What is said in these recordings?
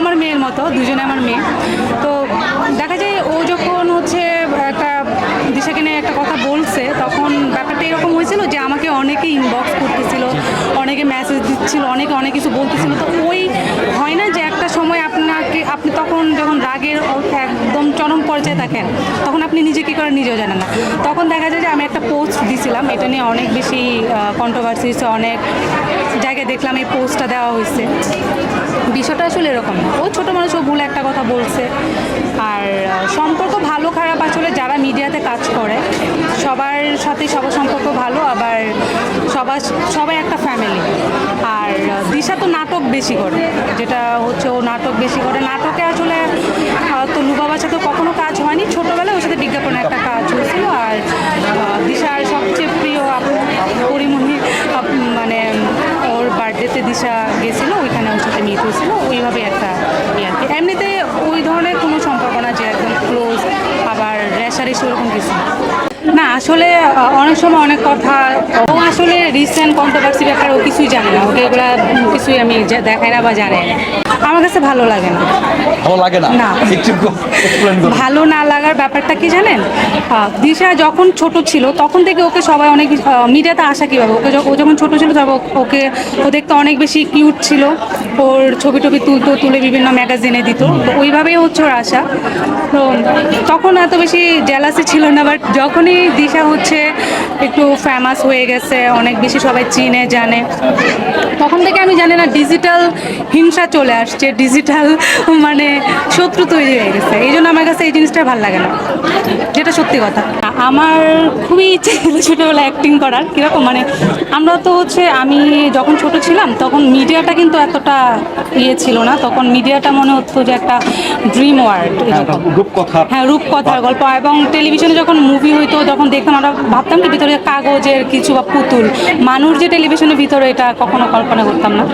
আমার মেয়ের মতো, দুজনে আমার মেয়ে। তো দেখা যায় ও যখন হচ্ছে একটা দিশাকে নিয়ে একটা কথা বলছে, তখন ব্যাপারটা এরকম হয়েছিল যে আমাকে অনেকে ইনবক্স করতেছিল, অনেকে মেসেজ দিচ্ছিল, অনেকে অনেক কিছু বলতেছিল। তো ওই হয় না যে একটা সময় আপনাকে, আপনি তখন যখন রাগের একদম চরম পর্যায়ে থাকেন, তখন আপনি নিজে কী করে নিজেও জানেন না। তখন দেখা যায় যে আমি একটা পোস্ট দিছিলাম, এটা নিয়ে অনেক বেশি কন্ট্রোভার্সি হয়েছে, অনেক জায়গায় দেখলাম এই পোস্টটা দেওয়া হয়েছে। বিষয়টা আসলে এরকম ও ছোটো মানুষ, ও ভুল একটা কথা বলছে। আর সম্পর্ক ভালো, খারাপ আসলে যারা মিডিয়াতে কাজ করে, সবার সাথে সবার সম্পর্ক ভালো, আবার সবার, সবাই একটা ফ্যামিলি আর দিশা তো নাটক বেশি করে, যেটা হচ্ছে ও নাটক বেশি করে। নাটকে আসলে তো লুবাবার সাথে কখনো কাজ হয়নি। ছোটোবেলায় ওর সাথে বিজ্ঞাপনে একটা কাজ হয়েছিল আর আহ, দিশার সবচেয়ে প্রিয় আপু পরিমণি আপ- মানে ওর দিশা গেছিল, ওইখানে ওর সাথে মিট হয়েছিল, ওইভাবে একটা ইয়ে কি। এমনিতে ওই ধরনের কোনো সম্পর্ক না যে একদম ক্লোজ আবার রেশারেশি ওরকম কিছু না। আসলে অনেক সময় অনেক কথা, ও আসলে রিসেন্ট কন্ট্রোভার্সি ব্যাপারে ও কিছুই জানে না। ওকে এগুলা কিছুই আমি দেখাই না বা জানাই না। আমার কাছে ভালো লাগে না। ভালো লাগে না? না। ভালো না লাগার ব্যাপারটা কি জানেন? দিশা যখন ছোট ছিল তখন থেকে ওকে সবাই অনেক মিডিয়াতে আসা কীভাবে? ওকে ও যখন ছোট ছিল তখন ওকে ও দেখতে অনেক বেশি কিউট ছিল। ওর ছবি টবি তুলতো তুলে বিভিন্ন ম্যাগাজিনে দিত। তো ওইভাবেই হচ্ছে ওর আশা। তো তখন এত বেশি জেলাসি ছিল না বাট যখনই দিশা হচ্ছে একটু ফেমাস হয়ে গেছে অনেক বেশি সবাই চিনে জানে তখন থেকে আমি জানি না ডিজিটাল হিংসা চলে আসছে। ডিজিটাল মানে শত্রু তৈরি হয়ে গেছে। এই জন্য আমার কাছে এই জিনিসটা ভালো লাগে না যেটা সত্যি কথা। আমার খুবই ইচ্ছে ছিল ছোটোবেলায় অ্যাক্টিং করার কীরকম? মানে আমরা তো হচ্ছে আমি যখন ছোট ছিলাম তখন মিডিয়াটা কিন্তু এতটা ইয়ে ছিল না। তখন মিডিয়াটা মনে হতো যে একটা ড্রিম ওয়ার্ল্ড রূপকথা হ্যাঁ রূপকথার গল্প। এবং টেলিভিশনে যখন মুভি হইতো তখন দেখতাম আমরা ভাবতাম কি ভিতরে কাগজের কিছু বা পুতুল। মানুষ যে টেলিভিশনের ভিতরে এটা কখনো কল্পনা করতাম না।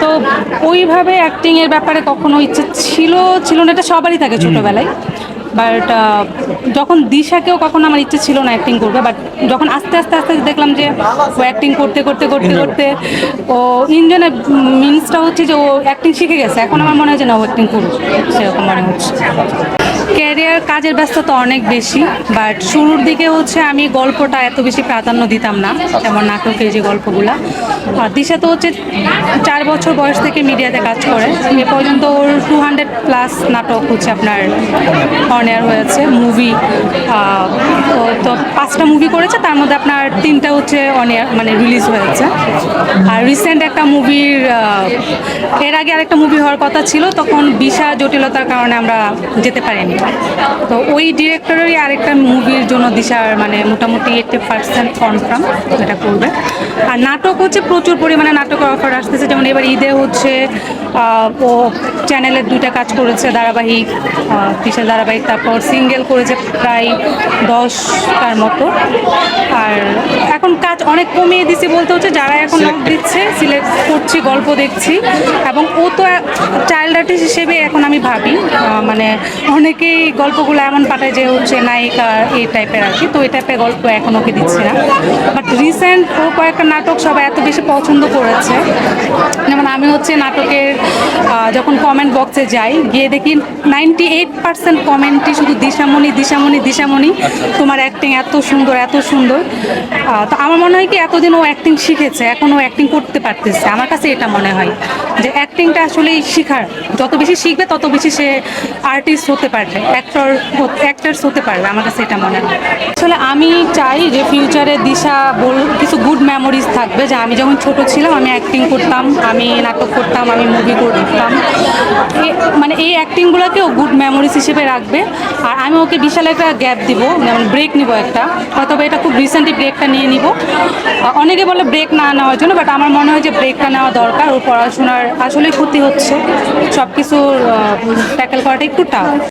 তো ওইভাবে অ্যাক্টিংয়ের ব্যাপারে কখনো ইচ্ছে ছিল ছিল না এটা সবারই থাকে ছোটোবেলায়। বাট যখন দিশাকেও কখনো আমার ইচ্ছে ছিল না অ্যাক্টিং করবে বাট যখন আস্তে আস্তে আস্তে দেখলাম যে ও অ্যাক্টিং করতে করতে করতে করতে ও ইঞ্জনে মিনসটা হচ্ছে যে ও অ্যাক্টিং শিখে গেছে। এখন আমার মনে হয় যে না ও অ্যাক্টিং করুক সেরকম মনে হচ্ছে। ক্যারিয়ার কাজের ব্যস্ততা অনেক বেশি বাট শুরুর দিকে হচ্ছে আমি গল্পটা এত বেশি প্রাধান্য দিতাম না, যেমন নাটকের যে গল্পগুলা। আর দিশা তো হচ্ছে চার বছর বয়স থেকে মিডিয়াতে কাজ করে। এ পর্যন্ত ওর টু হান্ড্রেড প্লাস নাটক হচ্ছে আপনার অন এয়ার হয়েছে মুভি পাঁচটা মুভি করেছে, তার মধ্যে আপনার তিনটা হচ্ছে অন মানে রিলিজ হয়েছে। আর রিসেন্ট একটা মুভির এর আগে আরেকটা মুভি হওয়ার কথা ছিল, তখন বিশা জটিলতার কারণে আমরা যেতে পারিনি। তো ওই ডিরেক্টরেরই আরেকটা মুভির জন্য দিশার মানে মোটামুটি এইটটি পার্সেন্ট কনফার্ম এটা করবে। আর নাটক হচ্ছে প্রচুর পরিমাণে নাটকের অফার আসতেছে, যেমন এবার ঈদে হচ্ছে ও চ্যানেলের দুইটা কাজ করেছে, ধারাবাহিক দিশা ধারাবাহিক, তারপর সিঙ্গেল করেছে প্রায় দশটার মতো। আর এখন কাজ অনেক কমিয়ে দিছে বলতে হচ্ছে যারা এখন নক দিচ্ছে সিলেক্ট করছি গল্প দেখছি। এবং ও তো চাইল্ড আর্টিস্ট হিসেবে এখন আমি ভাবি মানে অনেকেই গল্পগুলো এমন পাঠায় যে হচ্ছে নায়িকা এই টাইপের আর কি তো এই টাইপের গল্প এখন ওকে দিচ্ছি না। বাট রিসেন্ট ও কয়েকটা নাটক সবাই এত বেশি পছন্দ করেছে। যেমন আমি হচ্ছে নাটকের যখন কমেন্ট বক্সে যাই গিয়ে দেখি নাইনটি এইট পার্সেন্ট কমেন্টই শুধু দিশামণি দিশামণি দিশামণি। তোমার অ্যাক্টিং এত সুন্দর, এত সুন্দর। তো আমার মনে হয় কি এতদিন ও অ্যাক্টিং শিখেছে, এখন ও অ্যাক্টিং করতে পারতেছে। আমার কাছে এটা মনে হয় যে অ্যাক্টিংটা আসলেই শিখার। যত বেশি শিখবে, তত বেশি সে আর্টিস্ট হতে পারবে অ্যাক্টর অ্যাক্টার্স হতে পারবে। আমার কাছে এটা মনে হয়। আসলে আমি চাই যে ফিউচারে দিশা বল, কিছু গুড মেমোরিজ থাকবে। যে আমি যখন ছোট ছিলাম, আমি অ্যাক্টিং করতাম, আমি নাটক করতাম, আমি মুভি করতাম। মানে এই অ্যাক্টিংগুলোকেও গুড মেমোরিজ হিসেবে রাখবে। আর আমি ওকে বিশাল একটা গ্যাপ দিব, যেমন ব্রেক নিব একটা। হয়তো বা এটা খুব রিসেন্টলি ব্রেকটা নিয়ে নিব। অনেকে বলে ব্রেক না নেওয়ার জন্য বাট আমার মনে হয় যে ব্রেকটা নেওয়া দরকার। ওর পড়াশোনার আসলে ক্ষতি হচ্ছে। সব কিছুর ট্যাকেল করাটা একটু টাফ